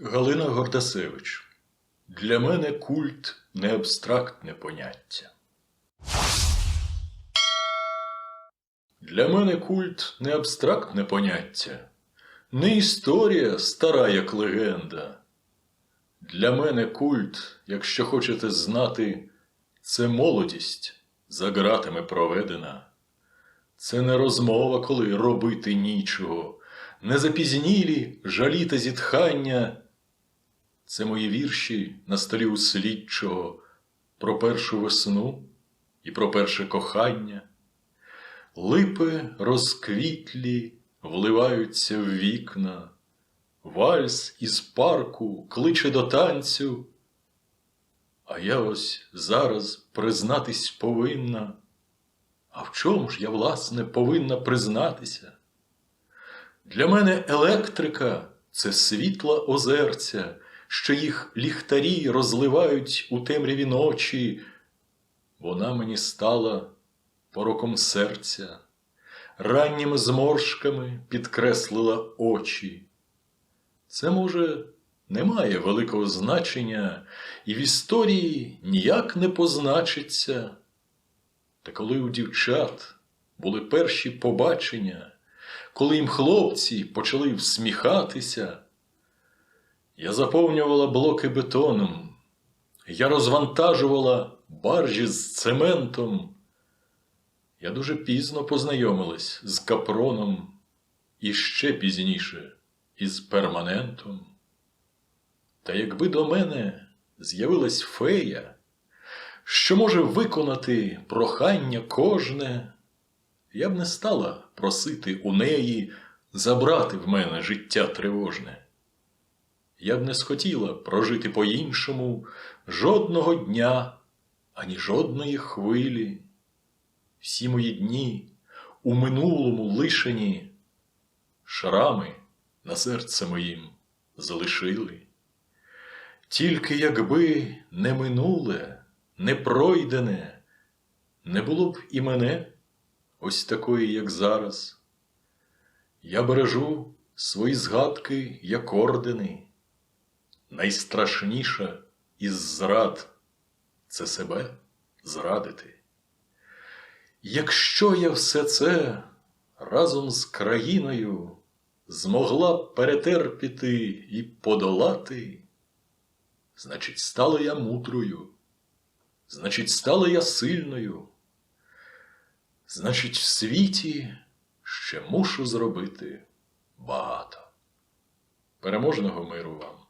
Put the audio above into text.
Галина Гордасевич. Для мене культ не абстрактне поняття. Для мене культ не абстрактне поняття, не історія стара як легенда. Для мене культ, якщо хочете знати, це молодість за ґратами проведена. Це не розмова, коли робити нічого, не запізнілі жалі та зітхання. Це мої вірші на столі у слідчого про першу весну і про перше кохання. Липи розквітлі вливаються в вікна, вальс із парку кличе до танцю. А я ось зараз признатись повинна. А в чому ж я, власне, повинна признатися? Для мене електрика це світла озерця, що їх ліхтарі розливають у темряві ночі. Вона мені стала пороком серця, ранніми зморшками підкреслила очі. Це, може, не має великого значення і в історії ніяк не позначиться. Та коли у дівчат були перші побачення, коли їм хлопці почали всміхатися, я заповнювала блоки бетоном, я розвантажувала баржі з цементом. Я дуже пізно познайомилась з капроном і ще пізніше із перманентом. Та якби до мене з'явилась фея, що може виконати прохання кожне, я б не стала просити у неї забрати в мене життя тривожне. Я б не схотіла прожити по-іншому жодного дня, ані жодної хвилі. Всі мої дні у минулому лишені шрами на серце моїм залишили. Тільки якби не минуле, не пройдене, не було б і мене ось такої, як зараз. Я бережу свої згадки як ордени. Найстрашніша із зрад це себе зрадити. Якщо я все це разом з країною змогла перетерпіти і подолати, значить, стала я мудрою, значить, стала я сильною, значить, в світі ще мушу зробити багато. Переможного миру вам!